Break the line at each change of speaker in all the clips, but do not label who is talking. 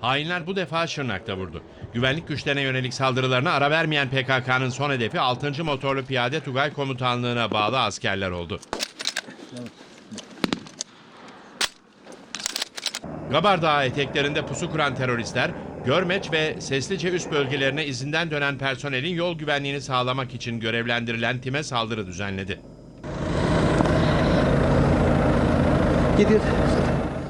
Hainler bu defa Şırnak'ta vurdu. Güvenlik güçlerine yönelik saldırılarına ara vermeyen PKK'nın son hedefi 6. Motorlu Piyade Tugay Komutanlığı'na bağlı askerler oldu. Gabar Dağı eteklerinde pusu kuran teröristler, Görmeç ve Seslice üst bölgelerine izinden dönen personelin yol güvenliğini sağlamak için görevlendirilen time saldırı düzenledi.
Gidiyor.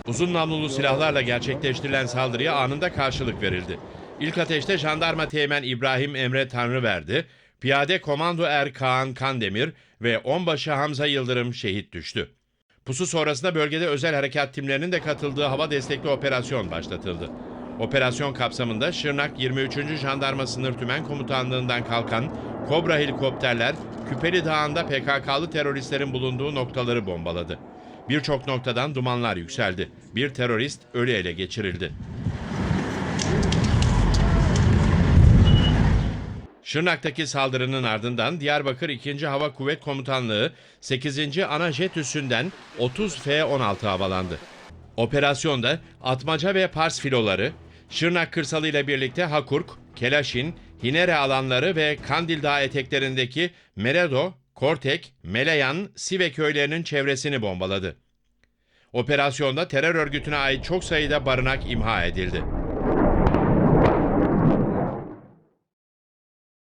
Uzun namlulu silahlarla gerçekleştirilen saldırıya anında karşılık verildi. İlk ateşte jandarma teğmen İbrahim Emre Tanrıverdi, piyade komando er Kaan Kandemir ve onbaşı Hamza Yıldırım şehit düştü. Pusu sonrasında bölgede özel harekat timlerinin de katıldığı hava destekli operasyon başlatıldı. Operasyon kapsamında Şırnak 23. Jandarma Sınır Tümen Komutanlığından kalkan Kobra helikopterler Küpeli Dağı'nda PKK'lı teröristlerin bulunduğu noktaları bombaladı. Birçok noktadan dumanlar yükseldi. Bir terörist ölü ele geçirildi. Şırnak'taki saldırının ardından Diyarbakır 2. Hava Kuvvet Komutanlığı 8. Ana Jet Üssü'nden 30 F-16 havalandı. Operasyonda Atmaca ve Pars filoları, Şırnak kırsalı ile birlikte Hakurk, Kelaşin, Hinere alanları ve Kandil Dağı eteklerindeki Meredo, Kortek, Meleyan, Sive köylerinin çevresini bombaladı. Operasyonda terör örgütüne ait çok sayıda barınak imha edildi.